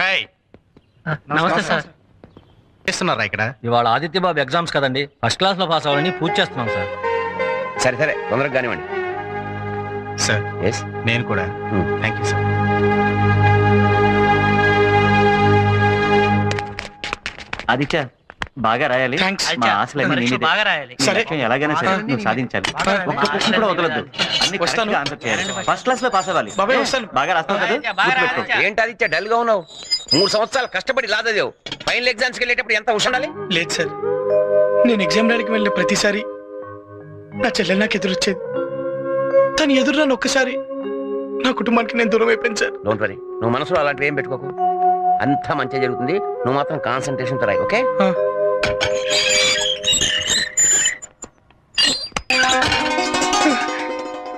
రాయ్ నమస్తే సార్. చేస్తున్నారా ఇక్కడ? ఇవాళ ఆదిత్య బాబు ఎగ్జామ్స్ కదండి. ఫస్ట్ క్లాస్లో పాస్ అవ్వాలని పూజ చేస్తున్నాం సార్. సరే సరే. తొందరగా కానివ్వండి. సార్ ఎస్ నేను కూడా. థ్యాంక్ యూ సార్ ఆదిత్య బాగా రాయాలి. Thanks. మా ఆశలన్నీ నీ మీదే. బాగా రాయాలి. నీ సరే. లక్ష్యం ఎలాగైనా సరే నువ్వు సాధించాలి. ఒక్క క్వశ్చన్ కూడా వదలొద్దు. అన్ని వస్తాను. ఆన్సర్ చేయాలి. ఫస్ట్ క్లాస్లో పాస్ అవ్వాలి. బాబాయ్ వస్తాను. బాగా రాస్తావు కదా? గుర్తుపెట్టుకో. ఏంటి ఆదిత్య డల్గా ఉన్నావు? మూడు సంవత్సరాలు కష్టపడి లాదదేవు. ఫైనల్ ఎగ్జామ్స్కి వెళ్ళేటప్పుడు ఎంత ఉండాలి? లేదు సార్. నేను ఎగ్జామ్ రాయడానికి వెళ్ళిన ప్రతిసారి నా చెల్లెలు నాకు ఎదురొచ్చేది. తను ఎదురు నన్ను ఒక్కసారి నా కుటుంబానికి నేను దూరం అయిపోయాను సార్. డోంట్ వరీ నువ్వు మనసులో అలాంటివి ఏం పెట్టుకోకు. అంతా మంచిగా జరుగుతుంది. నువ్వు మాత్రం కాన్సన్ట్రేషన్తో రాయి ఓకే? ఆ.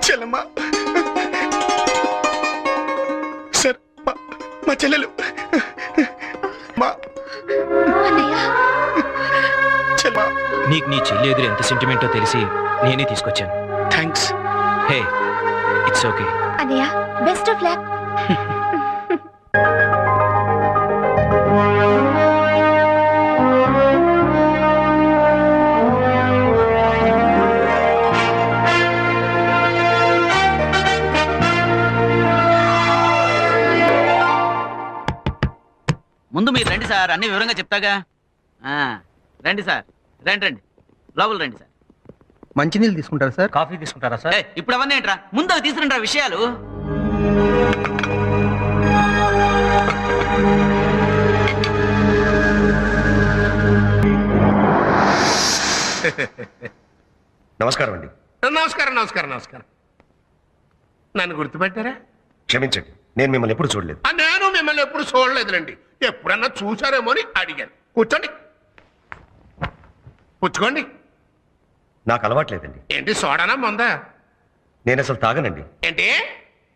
చెల్లమ్మ. సార్ మా- మా చెల్లెలు. మా నీకు నీ చెల్లి ఎదురు ఎంత సెంటిమెంటో తెలిసి నేనే తీసుకొచ్చాను. థ్యాంక్స్ హే ఇట్స్ ఓకే అన్నయ్య బెస్ట్ ఆఫ్ లక్ అన్ని వివరంగా చెప్తాగా? ఆ, రండి సార్. రండి రండి. లోపల రండి సార్. మంచినీళ్ళు తీసుకుంటారా సార్? కాఫీ తీసుకుంటారా సార్? ఏయ్, ఇప్పుడు అవన్నీ ఏంట్రా? ముందు అవి తీసుకురండి విషయాలు. నమస్కారం అండి. నమస్కారం నమస్కారం నమస్కారం. నన్ను గుర్తుపెట్టారా? క్షమించండి నేను మిమ్మల్ని ఎప్పుడు చూడలేదు. ఆ, నేను మిమ్మల్ని ఎప్పుడు చూడలేదులండి. ఎప్పుడన్నా చూసారేమో అని అడిగాను. కూర్చోండి. పుచ్చుకోండి నాకు అలవాట్లేదండి. ఏంటి సోడానా మొందా? నేను అసలు తాగనండి. ఏంటి?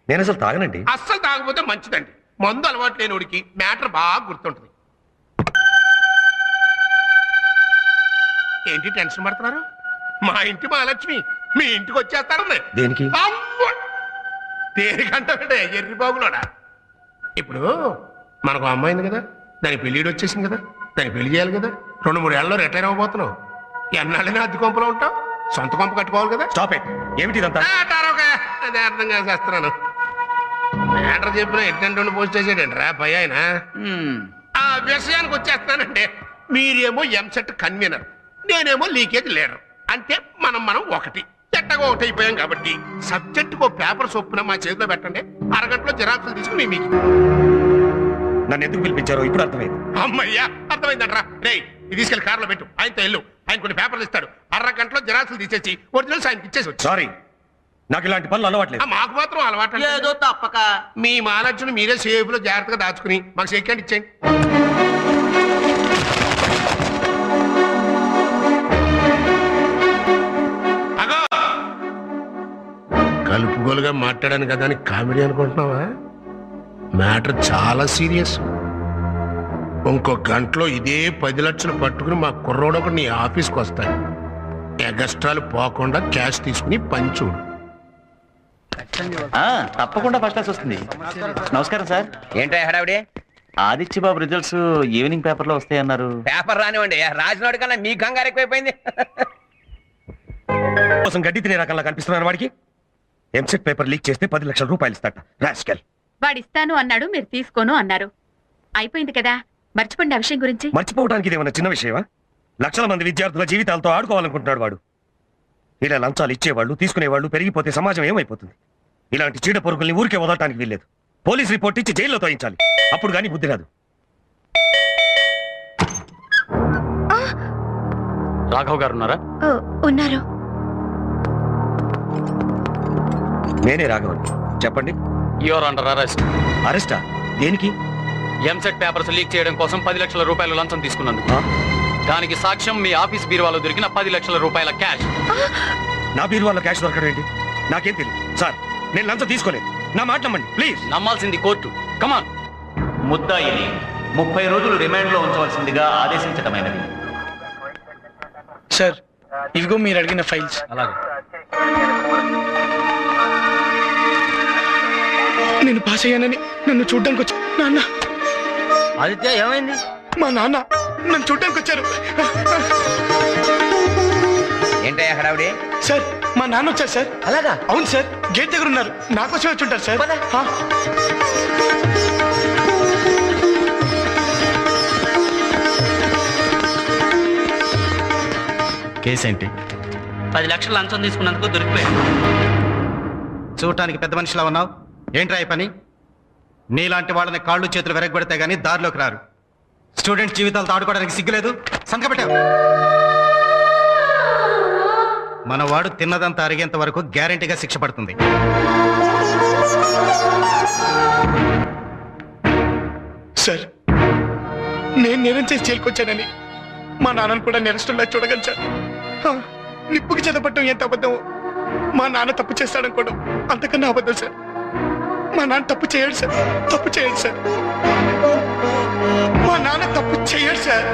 నేను అసలు తాగనండి. అస్సలు తాగకపోతే మంచిదండి. మందు అలవాటు లేనివాడికి మ్యాటర్ బాగా గుర్తుంటుంది. ఏంటి టెన్షన్ పడుతున్నారు? మా ఇంటి మహాలక్ష్మి మీ ఇంటికి వచ్చేస్తారండి దేనికి! దేనికంటే ఎర్రి బాబులోడా ఇప్పుడు మనకు అమ్మాయి ఉంది కదా? దాని పెళ్ళిడు వచ్చేసింది కదా? దాని పెళ్ళి చేయాలి కదా? రెండు మూడు ఏళ్ళలో రిటైర్ అవ్వబోతున్నావు. ఎన్నాళ్ళైనా అద్దె కొంపలో ఉంటావు. సొంత కొంప కట్టుకోవాలి కదా? స్టాప్ ఇట్ ఏమిటి ఇదంతా? ఆ, తారొక. అదే అర్థం చేసేస్తున్నాను మ్యాటర్ చెప్పిన ఎట్టంటే పోస్ట్ చేసాడండి రా పై ఆయన. ఆ విషయానికి వచ్చేస్తానంటే మీరేమో ఎంసెట్ కన్వీనర్ నేనేమో లీకేజ్ లీడర్. అంటే మనం మనం ఒకటి. ఎట్టగా ఒకటి అయిపోయాం కాబట్టి సబ్జెక్టుకు పేపర్ చొప్పున మా చేతిలో పెట్టండి. అరగంటలో జిరాక్సులు తీసుకుని మీకు. నన్ను ఎందుకు పిలిపించారో ఇప్పుడు అర్థమైంది. అమ్మయ్యా అర్థమైందంట్రా. రే ఇది తీసుకెళ్ళి కారులో పెట్టు. ఆయనతో వెళ్ళు. ఆయన కొన్ని పేపర్లు ఇస్తాడు. అరగంటలో జిరాక్సులు తీసేసి ఒరిజినల్స్ ఆయనకి ఇచ్చేసి వచ్చి సారీ నాకు ఇలాంటి పనులు అలవాట్లేదు. మాకు మాత్రం అలవాటు ఏదో తప్పక. మీ మహాలక్ష్మిని మీరే సేఫ్లో జాగ్రత్తగా దాచుకుని మాకు సెకండ్ ఇచ్చేయండి. అగో! కలుపుగోలుగా మాట్లాడాను కదా అని కామెడీ అనుకుంటున్నావా? మ్యాటర్ చాలా సీరియస్. ఇంకో గంటలో ఇదే పది లక్షలు పట్టుకుని మా కుర్రోడు ఒకడు నీ ఆఫీస్కి వస్తాడు. ఎగస్ట్రాలు పోకుండా క్యాష్ తీసుకుని పంచుడు ఆ, తప్పకుండా ఫస్ట్ క్లాస్ వస్తుంది. నమస్కారం సార్. ఏంటో హడావిడి? ఆదిత్య బాబు రిజల్ట్స్ ఈవినింగ్ పేపర్లో వస్తాయన్నారు. పేపర్ రానివ్వండి రాసినోడి కన్నా మీ కంగారు ఎక్కువైపోయింది. కోసం గడ్డి తినే రకంలా కనిపిస్తున్నాను వాడికి. ఎంసెట్ పేపర్ లీక్ చేస్తే పది లక్షల రూపాయలు ఇస్తాట. రాస్కెల్. వాడిస్తాను అన్నాడు మీరు తీసుకోను అన్నారు. అయిపోయింది కదా? మర్చిపోండి ఆ విషయం గురించి. మర్చిపోవడానికి ఇదేమన్నా చిన్న విషయమా? లక్షల మంది విద్యార్థుల జీవితాలతో ఆడుకోవాలనుకుంటున్నాడు వాడు. ఇలా లంచాలు ఇచ్చేవాళ్ళు తీసుకునేవాళ్ళు పెరిగిపోతే సమాజం ఏమైపోతుంది? ఇలాంటి చీడ పొరుగుల్ని ఊరికే వదలటానికి వీల్లేదు. పోలీస్ రిపోర్ట్ ఇచ్చి జైల్లో తోయించాలి. అప్పుడు కానీ బుద్ధి రాదు. రాఘవ్ గారు ఉన్నారా? ఓ, ఉన్నారు. నేనే రాఘవన్. చెప్పండి. యువర్ అండర్ అరెస్ట్ అరెస్టా దేనికి? ఎంసెట్ పేపర్స్ లీక్ చేయడం కోసం పది లక్షల రూపాయలు లంచం తీసుకున్నందుకు. దానికి సాక్ష్యం మీ ఆఫీస్ బీరువాలో దొరికిన పది లక్షల రూపాయల క్యాష్. నా బీరువాలో క్యాష్ దొరకడం ఏంటి? నాకేం తెలియదు సార్ నేను లంచం తీసుకోలేదు. నా మాట నమ్మండి ప్లీజ్. నమ్మాల్సింది కోర్టు. కమాన్ ముద్దాయిని ముప్పై రోజులు రిమాండ్లో ఉంచవలసిందిగా ఆదేశించటమైనది. సార్ ఇవిగో మీరు అడిగిన ఫైల్స్. అలాగే. నేను పాస్ అయ్యానని నన్ను చూడ్డానికి వచ్చి నాన్న. ఆదిత్య ఏమైంది? మా నాన్న నన్ను చూడడానికి వచ్చారు. ఏంటయ్యా హడావిడి? సార్ మా నాన్న వచ్చారు సార్. అలాగా? అవును సార్ గేట్ దగ్గర ఉన్నారు. నాకోసమే వచ్చి ఉంటారు సార్. ఆ, కేసు ఏంటి? పది లక్షలు లంచం తీసుకున్నందుకు దొరికిపోయాడు చూడటానికి పెద్ద మనిషిలా ఉన్నావు. ఏంట్రా ఈ పని? నీలాంటి వాళ్ళని కాళ్ళు చేతులు వెరగబెడితే గానీ దారిలోకి రారు. స్టూడెంట్ జీవితాలతో ఆడుకోవడానికి సిగ్గులేదు. సంకపెట్టావు మన వాడు తిన్నదంతా అరిగేంత వరకు గ్యారంటీగా శిక్ష పడుతుంది. సార్ నేను నేరం చేసి జైలుకొచ్చానని మా నాన్నను కూడా నిరసనలా చూడగలిచాను సార్. నిప్పుకి చెదపట్టం ఎంత అబద్ధం? మా నాన్న తప్పు చేస్తాడనుకోవడం అంతకన్నా అబద్ధం సార్. మా నాన్న తప్పు చేయడు సార్. తప్పు చేయడు సార్. మా నాన్న తప్పు చేయడు సార్.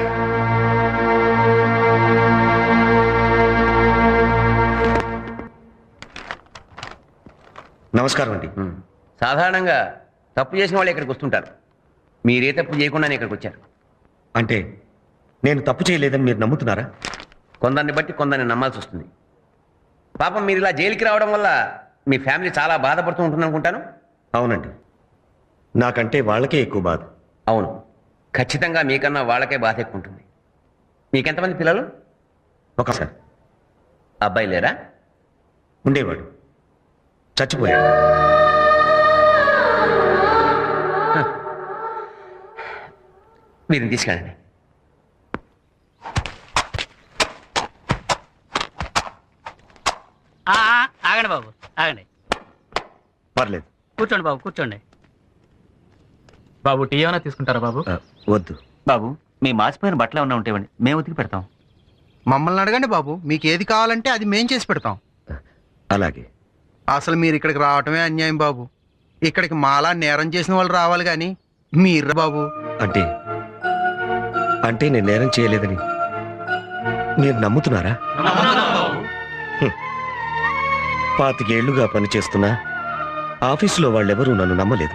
నమస్కారం అండి. సాధారణంగా తప్పు చేసిన వాళ్ళు ఇక్కడికి వస్తుంటారు. మీరే తప్పు చేయకుండానే ఇక్కడికి వచ్చారు అంటే నేను తప్పు చేయలేదని మీరు నమ్ముతున్నారా? కొందరిని బట్టి కొందరిని నమ్మాల్సి వస్తుంది. పాపం మీరు ఇలా జైలుకి రావడం వల్ల మీ ఫ్యామిలీ చాలా బాధపడుతూ ఉంటుంది అనుకుంటాను అవునండి. నాకంటే వాళ్ళకే ఎక్కువ బాధ. అవును. ఖచ్చితంగా మీకన్నా వాళ్ళకే బాధ ఎక్కువ ఉంటుంది మీకెంతమంది పిల్లలు? ఒక సార్. అబ్బాయి లేరా? ఉండేవాడు. చచ్చిపోయాడు. వీరిని తీసుకెళ్ళండి. ఆగండి బాబు ఆగండి. పర్లేదు. కూర్చోండి బాబు కూర్చోండి. బాబు టీ ఏమైనా తీసుకుంటారా బాబు? వద్దు. బాబు మీ మాసిపోయిన బట్టలు ఏమన్నా ఉంటాయండి మేము ఉతికి పెడతాం. మమ్మల్ని అడగండి బాబు మీకు ఏది కావాలంటే అది మేం చేసి పెడతాం. అలాగే. అసలు మీరు ఇక్కడికి రావటమే అన్యాయం బాబు. ఇక్కడికి మాలా నేరం చేసిన వాళ్ళు రావాలి కానీ మీరు బాబు? అంటే అంటే నేను నేరం చేయలేదని మీరు నమ్ముతున్నారా. పాతికేళ్ళుగా పనిచేస్తున్నా ఆఫీసులో వాళ్ళెవరూ నన్ను నమ్మలేదు.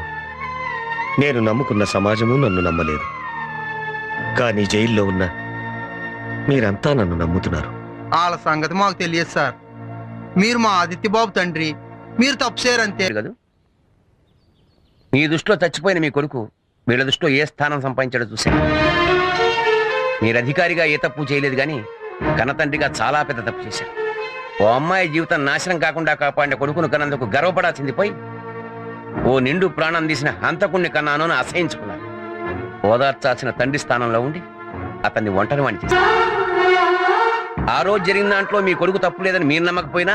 నేను నమ్ముకున్న సమాజము నన్ను నమ్మలేదు. కానీ జైల్లో ఉన్న మీరంతా నన్ను నమ్ముతున్నారు. వాళ్ళ సంగతి మాకు తెలియదు సార్. మీరు మా ఆదిత్య బాబు తండ్రి. మీరు తప్పు చేయరంతే. కదా మీ దృష్టిలో చచ్చిపోయిన మీ కొడుకు వీళ్ళ దృష్టిలో ఏ స్థానం సంపాదించాడో చూశాను. మీరు అధికారిగా ఏ తప్పు చేయలేదు కానీ కన్నతండ్రిగా చాలా పెద్ద తప్పు చేశారు. ఓ అమ్మాయి జీవితం నాశనం కాకుండా కాపాడిన కొడుకును కన్నందుకు గర్వపడాల్సింది పోయి ఓ నిండు ప్రాణం తీసిన హంతకుణ్ణి కన్నాను అని అసహించుకున్నాను. ఓదార్చాల్సిన తండ్రి స్థానంలో ఉండి అతన్ని ఒంటరి వాణి ఆ రోజు జరిగిన దాంట్లో మీ కొడుకు తప్పు లేదని మీరు నమ్మకపోయినా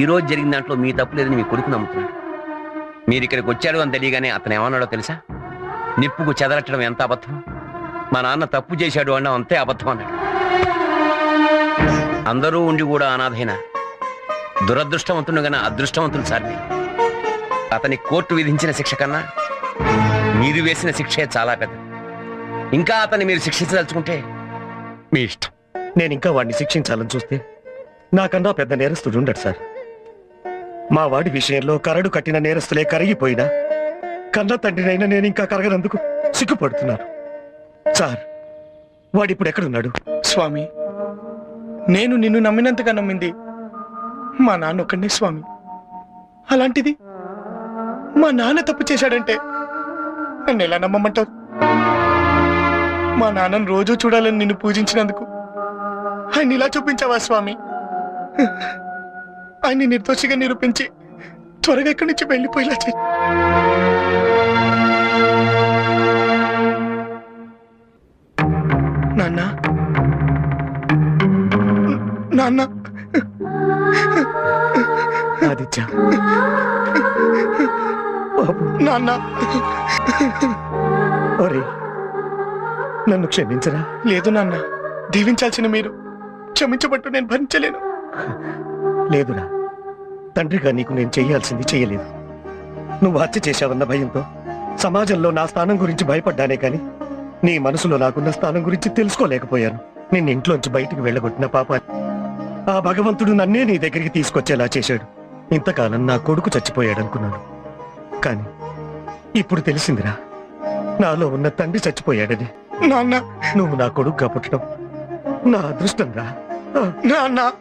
ఈ రోజు జరిగిన దాంట్లో మీ తప్పు లేదని మీ కొడుకు నమ్ముతున్నాడు. మీరు ఇక్కడికి వచ్చాడు అని తెలియగానే అతను ఏమన్నాడో తెలుసా? నిప్పుకు చెదరట్టడం ఎంత అబద్ధం? మా నాన్న తప్పు చేశాడు అన్న అంతే అబద్ధం అన్నాడు. అందరూ ఉండి కూడా అనాథైన దురదృష్టవంతుడు గన అదృష్టవంతుడు సార్. అతని కోర్టు విధించిన శిక్ష కన్నా మీరు వేసిన శిక్షే చాలా పెద్ద. ఇంకా అతన్ని మీరు శిక్షించదలుచుకుంటే మీ ఇష్టం. నేను ఇంకా వాడిని శిక్షించాలని చూస్తే నాకన్నా పెద్ద నేరస్తుడు ఉండడు సార్. మా వాడి విషయంలో కరడు కట్టిన నేరస్తులే కరిగిపోయినా కన్న తండ్రినైనా నేను ఇంకా కరగనందుకు సిగ్గుపడుతున్నాను. సార్ వాడిప్పుడు ఎక్కడున్నాడు? స్వామి నేను నిన్ను నమ్మినంతగా నమ్మింది మా నాన్న ఒక్కడే స్వామి. అలాంటిది మా నాన్న తప్పు చేశాడంటే నన్ను ఎలా నమ్మమంటావు? మా నాన్నను రోజూ చూడాలని నిన్ను పూజించినందుకు ఆయన ఇలా చూపించావా స్వామి? ఆయన్ని నిర్దోషిగా నిరూపించి త్వరగా ఇక్కడి నుంచి వెళ్ళిపోయేలా చెయ్యి నాన్న. ఆదిత్య. బాబు నాన్న. ఒరే నన్ను క్షమించరా? లేదు నాన్న. దీవించాల్సిన మీరు. క్షమించబట్టు నేను భరించలేను. లేదురా తండ్రిగా నీకు నేను చెయ్యాల్సింది చెయ్యలేదు నువ్వు హత్య చేశావన్న భయంతో సమాజంలో నా స్థానం గురించి భయపడ్డానే కాని నీ మనసులో నాకున్న స్థానం గురించి తెలుసుకోలేకపోయాను. నిన్ను ఇంట్లోంచి బయటికి వెళ్ళగొట్టిన పాపాన్ని ఆ భగవంతుడు నన్నే నీ దగ్గరికి తీసుకొచ్చేలా చేశాడు. ఇంతకాలం నా కొడుకు చచ్చిపోయాడనుకున్నాను. కానీ ఇప్పుడు తెలిసిందిరా నాలో ఉన్న తండ్రి చచ్చిపోయాడని. నాన్న. నువ్వు నా కొడుకుగా పుట్టడం నా అదృష్టం రా నాన్న.